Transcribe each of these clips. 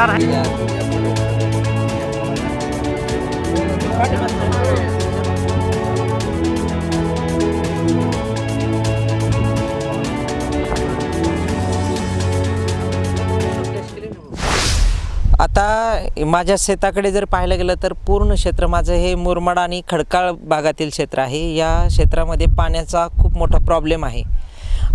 होणार आहे आता माझ्या शेताकडे जर पाहायला गेलं तर पूर्ण क्षेत्र माझं हे मुरमाड आणि खडकाळ भागातील क्षेत्र आहे. या क्षेत्रामध्ये पाण्याचा खूप मोठा प्रॉब्लेम आहे.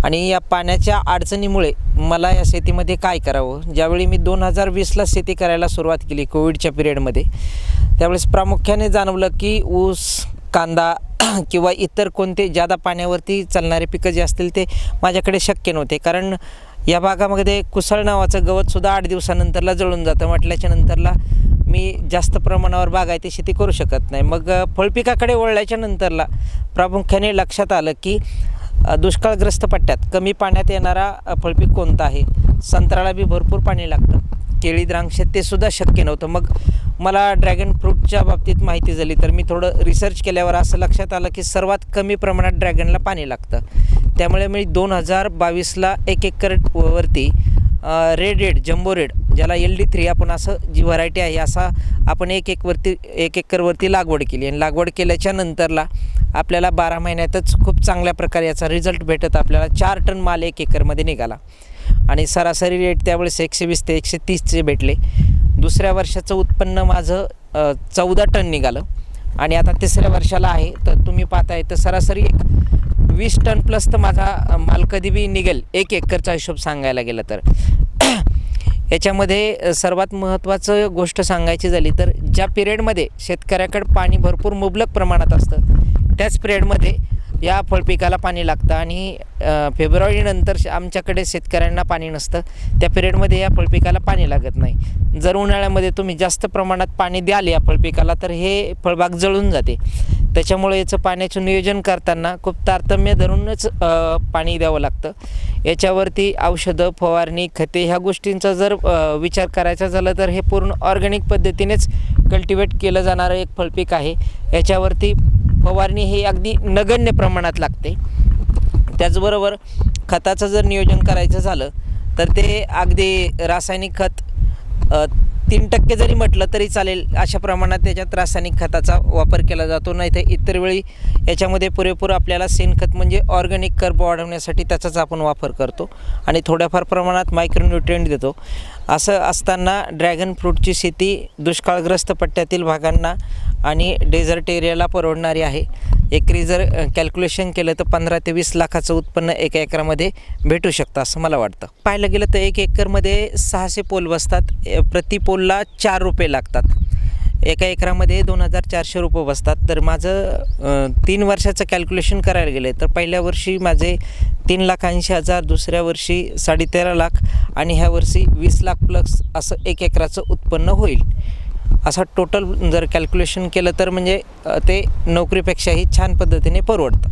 आणि या पाण्याच्या अडचणीमुळे मला या शेतीमध्ये काय करावं? ज्यावेळी मी दोन हजार वीसला शेती करायला सुरुवात केली कोविडच्या पिरियडमध्ये त्यावेळेस प्रामुख्याने जाणवलं की ऊस कांदा किंवा इतर कोणते जादा पाण्यावरती चालणारे पिकं जे असतील ते माझ्याकडे शक्य नव्हते. कारण या भागामध्ये कुसळ नावाचं गवतसुद्धा आठ दिवसानंतरला जळून जातं. म्हटल्याच्या नंतरला मी जास्त प्रमाणावर बागायती शेती करू शकत नाही. मग फळपिकाकडे वळल्याच्या नंतरला प्रामुख्याने लक्षात आलं की दुष्काळग्रस्त पट्ट्यात. कमी पाण्यात येणारा फळपीक कोणतं आहे संत्र्याला बी भरपूर पाणी लागतं. केळी द्राक्ष ते सुद्धा शक्य नव्हतं. मग मला ड्रॅगन फ्रूटच्या बाबतीत माहिती झाली तर मी थोडं रिसर्च केल्यावर असं लक्षात आलं की सर्वात कमी प्रमाणात ड्रॅगनला पाणी लागतं. त्यामुळे मी दोन हजार बावीसला एक एकर वरती रेड रेड जम्बो रेड ज्याला एल डी थ्री आपण असं जी व्हरायटी आहे असा आपण एक एकवरती एक एकरवरती लागवड केली. आणि लागवड केल्याच्या नंतरला आपल्याला बारा महिन्यातच खूप चांगल्या प्रकारे याचा रिझल्ट भेटत आपल्याला. चार टन माल एक एकरमध्ये निघाला. आणि सरासरी रेट त्यावेळेस एकशे वीस ते एकशे तीसचे भेटले. दुसऱ्या वर्षाचं उत्पन्न माझं चौदा टन निघालं. आणि आता तिसऱ्या वर्षाला आहे तर तुम्ही पाहताय तर सरासरी एक वीस टन प्लस तर माझा माल कधी बी निघेल एक एकरचा हिशोब सांगायला गेलं तर. याच्यामध्ये सर्वात महत्त्वाचं गोष्ट सांगायची झाली तर ज्या पिरियडमध्ये शेतकऱ्याकडे पाणी भरपूर मुबलक प्रमाणात असतं त्याच पिरियडमध्ये या फळपिकाला पाणी लागतं आणि फेब्रुवारीनंतर आमच्याकडे शेतकऱ्यांना पाणी नसतं. त्या पिरियडमध्ये या फळपिकाला पाणी लागत नाही. जर उन्हाळ्यामध्ये तुम्ही जास्त प्रमाणात पाणी द्याल या फळपिकाला तर हे फळबाग जळून जाते. त्याच्यामुळे याचं पाण्याचं नियोजन करताना खूप तारतम्य धरूनच पाणी द्यावं लागतं. याच्यावरती औषधं फवारणी खते ह्या गोष्टींचा जर विचार करायचा झाला तर हे पूर्ण ऑर्गॅनिक पद्धतीनेच कल्टिवेट केलं जाणारं एक फळपीक आहे. याच्यावरती फवारणी ही अगदी नगण्य प्रमाणात लागते. त्याचबरोबर खताचं जर नियोजन करायचं झालं तर ते अगदी रासायनिक खत तीन टक्के जरी म्हटलं तरी चालेल अशा प्रमाणात त्याच्यात रासायनिक खताचा वापर केला जातो. नाही तर इतर वेळी याच्यामध्ये पुरेपूर आपल्याला शेणखत म्हणजे ऑर्गॅनिक कर्ब वाढवण्यासाठी त्याचाच आपण वापर करतो आणि थोड्याफार प्रमाणात मायक्रोन्युट्रिएंट देतो. असं असताना ड्रॅगन फ्रूटची शेती दुष्काळग्रस्त पट्ट्यातील भागांना आणि डेझर्ट एरियाला परवडणारी आहे. एकरी जर कॅल्क्युलेशन केलं तर पंधरा ते वीस लाखाचं उत्पन्न एका एकरामध्ये भेटू शकतं असं मला वाटतं. पाहायला गेलं तर एक एकरमध्ये सहाशे पोल बसतात. प्रति पोलला चार रुपये लागतात. एका एकरामध्ये दोन हजार चारशे रुपये बसतात. तर माझं तीन वर्षाचं कॅल्क्युलेशन करायला गेलं तर पहिल्या वर्षी माझे तीन लाख ऐंशी हजार दुसऱ्या वर्षी साडेतेरा लाख आणि ह्या वर्षी वीस लाख प्लस असं एक एकराचं उत्पन्न होईल. असा टोटल जर कॅल्क्युलेशन केलं तर म्हणजे ते नोकरीपेक्षाही छान पद्धतीने परवडतं.